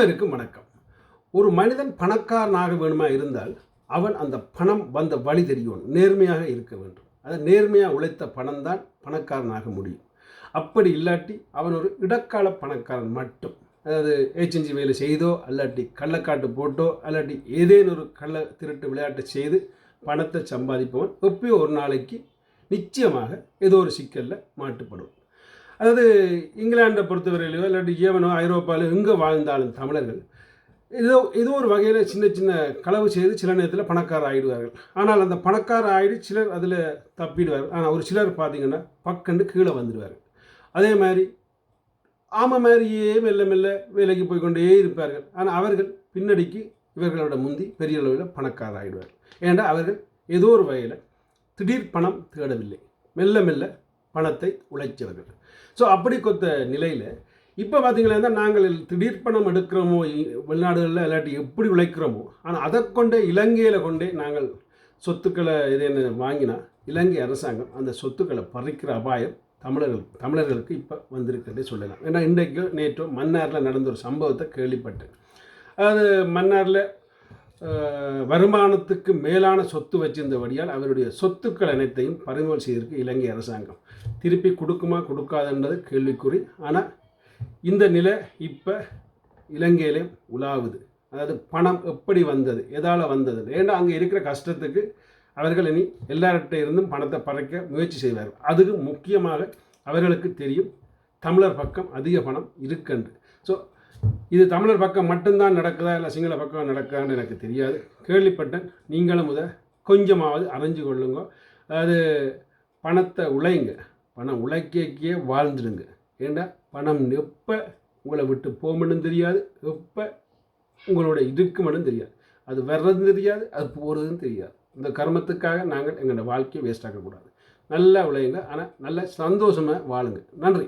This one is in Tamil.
அனைவருக்கும் வணக்கம். ஒரு மனிதன் பணக்காரனாக வேணுமா இருந்தால் அவன் அந்த பணம் வந்த வழி தெரியணும் நேர்மையாக இருக்க வேண்டும். அது நேர்மையாக உழைத்த பணம் தான் பணக்காரனாக முடியும். அப்படி இல்லாட்டி அவன் ஒரு இடக்கால பணக்காரன் மட்டும். அதாவது ஏஜென்சி வேலை செய்தோ அல்லாட்டி கள்ளக்காட்டு போட்டோ அல்லாட்டி ஏதேனும் ஒரு கள்ள திருட்டு விளையாட்டை செய்து பணத்தை சம்பாதிப்பவன் எப்பயோ ஒரு நாளைக்கு நிச்சயமாக ஏதோ ஒரு சிக்கலில் மாட்டுப்படும் அதாவது இங்கிலாண்டை பொறுத்தவரையிலையோ இல்லாட்டி ஏவனோ ஐரோப்பாவிலோ எங்கே வாழ்ந்தாலும் தமிழர்கள் ஏதோ ஏதோ ஒரு வகையில் சின்ன சின்ன களவு செய்து சில நேரத்தில் பணக்கார ஆகிடுவார்கள் ஆனால் அந்த பணக்கார ஆகிடு சிலர் அதில் தப்பிடுவார்கள். ஆனால் ஒரு சிலர் பார்த்தீங்கன்னா பக்கண்டு கீழே வந்துடுவார்கள். அதே மாதிரி ஆமை மாதிரியே மெல்ல மெல்ல வேலைக்கு போய் கொண்டே இருப்பார்கள். ஆனால் அவர்கள் பின்னடிக்கு இவர்களோட முந்தி பெரிய அளவில் பணக்கார ஆகிடுவார்கள் ஏன்னா அவர்கள் ஏதோ ஒரு வகையில் திடீர் பணம் தேடவில்லை. மெல்ல மெல்ல பணத்தை உழைச்சவர்கள் ஸோ அப்படி கொத்த நிலையில் இப்போ பார்த்தீங்கன்னா நாங்கள் திடீர் பணம் எடுக்கிறோமோ வெளிநாடுகளில் இல்லாட்டி எப்படி உழைக்கிறோமோ ஆனால் அதை கொண்டே இலங்கையில் கொண்டே நாங்கள் சொத்துக்களை இது என்ன வாங்கினா இலங்கை அரசாங்கம் அந்த சொத்துக்களை பறிக்கிற அபாயம் தமிழர்கள் தமிழர்களுக்கு இப்போ வந்திருக்கிறதே சொல்லலாம். ஏன்னா இன்றைக்கு நேற்றோ மன்னாரில் நடந்த ஒரு சம்பவத்தை கேள்விப்பட்டேன். அது மன்னாரில் வருமானத்துக்கு மேலான சொத்து வச்சிருந்தபடியால் அவருடைய சொத்துக்கள் அனைத்தையும் பறிமுதல் செய்திருக்கு இலங்கை அரசாங்கம். திருப்பி கொடுக்குமா கொடுக்காதுன்றது கேள்விக்குறி. ஆனால் இந்த நிலை இப்போ இலங்கையிலே உலாவுது. அதாவது பணம் எப்படி வந்தது எதால் வந்தது? ஏன்னா அங்கே இருக்கிற கஷ்டத்துக்கு அவர்கள் இனி எல்லார்கிட்ட இருந்தும் பணத்தை பறைக்க முயற்சி செய்வார்கள். அதுக்கு முக்கியமாக அவர்களுக்கு தெரியும் தமிழர் பக்கம் அதிக பணம் இருக்குன்று. ஸோ இது தமிழர் பக்கம் மட்டும்தான் நடக்குதா இல்லை சிங்கள பக்கம் நடக்குதான்னு எனக்கு தெரியாது. கேள்விப்பட்டேன். நீங்களும் முத கொஞ்சமாவது அறிஞ்சு கொள்ளுங்க. அது பணத்தை உழைங்க. பணம் உழைக்கே வாழ்ந்துடுங்க. ஏண்டா? பணம் எப்போ உங்களை விட்டு போகணும்னு தெரியாது. எப்போ உங்களோட இருக்குமென்னு தெரியாது. அது வர்றதும் தெரியாது அது போகிறதும் தெரியாது. இந்த கர்மத்துக்காக நாங்கள் எங்களோட வாழ்க்கையை வேஸ்ட் ஆக்கக்கூடாது. நல்லா விளையுங்க ஆனால் நல்ல சந்தோஷமாக வாழுங்க. நன்றி.